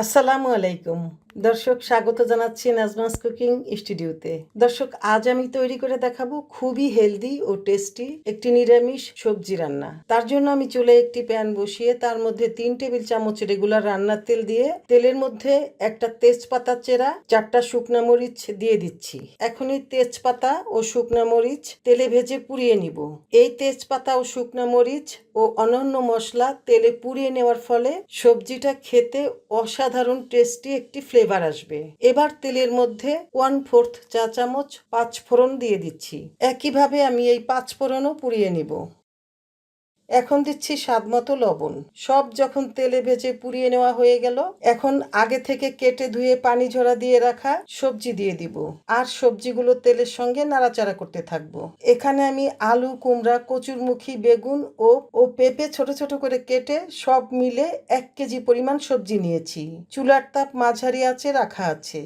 আসসালামু আলাইকুম। দর্শক, স্বাগত জানাচ্ছি নাজমাস কুকিং স্টুডিওতে। দর্শক, আজ আমি তৈরি করে দেখাবো খুবই হেলদি ও টেস্টি একটি নিরামিষ সবজি রান্না। তার জন্য আমি চুলে একটি প্যান বসিয়ে তার মধ্যে তিন টেবিল চামচ রেগুলার রান্নার তেল দিয়ে তেলের মধ্যে একটা তেজপাতা চেরা, চারটা শুকনা মরিচ দিয়ে দিচ্ছি। এখনই তেজপাতা ও শুকনা মরিচ তেলে ভেজে পুড়িয়ে নিব। এই তেজপাতা ও শুকনা মরিচ ও অনন্য মশলা তেলে পুড়িয়ে নেওয়ার ফলে সবজিটা খেতে অসাধারণ টেস্টি একটি ফ্লেভার আসবে। এবার তেলের মধ্যে ওয়ান ফোর্থ চা চামচ পাঁচ ফোড়ন দিয়ে দিচ্ছি। একইভাবে আমি এই পাঁচ ফোড়নও পুড়িয়ে নিব। এখন দিচ্ছি স্বাদ মতো লবণ। সব যখন তেলে ভেজে পুড়িয়ে নেওয়া হয়ে গেল, এখন আগে থেকে কেটে ধুয়ে পানি ঝরা দিয়ে রাখা সবজি দিয়ে দিব। আর সবজিগুলো তেলের সঙ্গে নাড়াচাড়া করতে থাকব। এখানে আমি আলু, কুমড়া, কচুরমুখী, বেগুন ও ও পেঁপে ছোট ছোট করে কেটে সব মিলে এক কেজি পরিমাণ সবজি নিয়েছি। চুলার তাপ মাঝারি আছে রাখা আছে।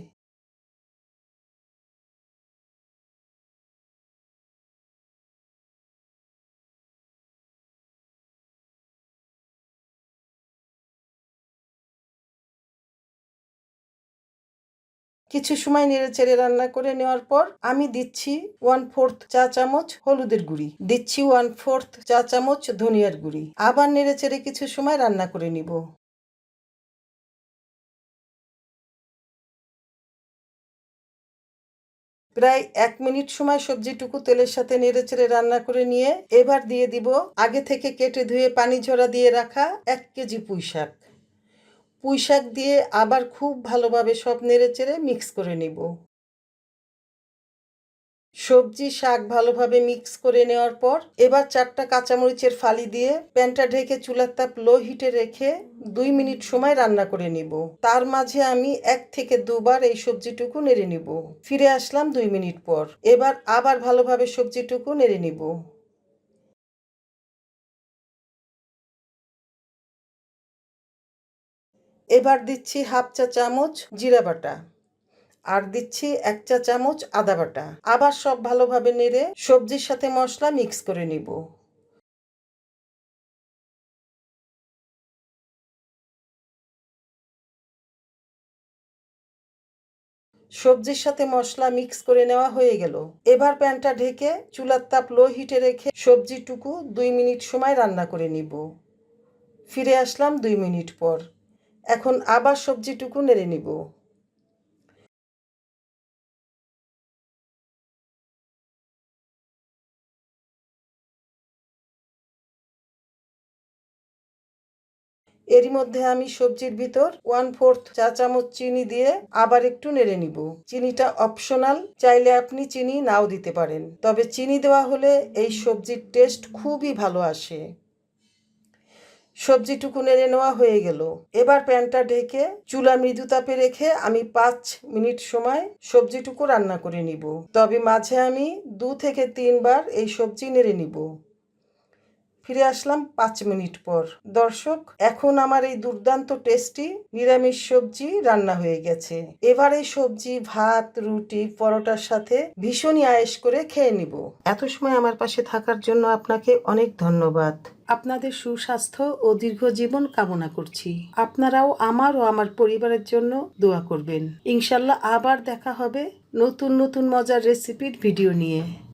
কিছু সময় নেড়ে চেড়ে রান্না করে নেওয়ার পর আমি দিচ্ছি ওয়ান ফোর্থ চা চামচ হলুদের গুঁড়ি। দিচ্ছি ওয়ান ফোর্থ চা চামচ ধনিয়ার গুঁড়ি। আবার নেড়ে চেড়ে কিছু সময় রান্না করে নিব। প্রায় এক মিনিট সময় সবজিটুকু তেলের সাথে নেড়ে চেড়ে রান্না করে নিয়ে এবার দিয়ে দিব আগে থেকে কেটে ধুয়ে পানি ঝরা দিয়ে রাখা এক কেজি পুঁই শাক পুঁই শাক দিয়ে আবার খুব ভালোভাবে সব নেড়ে চেড়ে মিক্স করে নিব। সবজি, শাক ভালোভাবে মিক্স করে নেওয়ার পর এবার চারটা কাঁচামরিচের ফালি দিয়ে প্যানটা ঢেকে চুলার তাপ লো হিটে রেখে দুই মিনিট সময় রান্না করে নিব। তার মাঝে আমি এক থেকে দুবার এই সবজিটুকু নেড়ে নিব। ফিরে আসলাম দুই মিনিট পর। এবার আবার ভালোভাবে সবজিটুকু নেড়ে নিব। এবার দিচ্ছি হাফ চা চামচ জিরা বাটা আর দিচ্ছি এক চা চামচ আদা বাটা। আবার সব ভালোভাবে নেড়ে সবজির সাথে মশলা মিক্স করে নিব। সবজির সাথে মশলা মিক্স করে নেওয়া হয়ে গেল। এবার প্যানটা ঢেকে চুলার তাপ লো হিটে রেখে সবজিটুকু দুই মিনিট সময় রান্না করে নিব। ফিরে আসলাম দুই মিনিট পর। এখন আবার সবজিটুকু নেড়ে নিব। এরই মধ্যে আমি সবজির ভিতর ওয়ান ফোর্থ চা চামচ চিনি দিয়ে আবার একটু নেড়ে নিব। চিনিটা অপশনাল, চাইলে আপনি চিনি নাও দিতে পারেন। তবে চিনি দেওয়া হলে এই সবজির টেস্ট খুবই ভালো আসে। সবজিটুকু নেড়ে নেওয়া হয়ে গেল। এবার প্যানটা ঢেকে চুলা মৃদু তাপে রেখে আমি পাঁচ মিনিট সময় সবজিটুকু রান্না করে নিব। তবে মাঝে আমি দু থেকে তিনবার এই সবজি নেড়ে নিব। ফিরে আসলাম পাঁচ মিনিট পর। দর্শক, এখন আমার এই দুর্দান্ত টেস্টি নিরামিষ সবজি রান্না হয়ে গেছে। এবার এই সবজি, ভাত, রুটি, পরোটার সাথে ভীষণই আয়েস করে খেয়ে নিব। এত সময় আমার পাশে থাকার জন্য আপনাকে অনেক ধন্যবাদ। আপনাদের সুস্বাস্থ্য ও দীর্ঘ জীবন কামনা করছি। আপনারাও আমার ও আমার পরিবারের জন্য দোয়া করবেন। ইনশাল্লাহ আবার দেখা হবে নতুন নতুন মজার রেসিপির ভিডিও নিয়ে।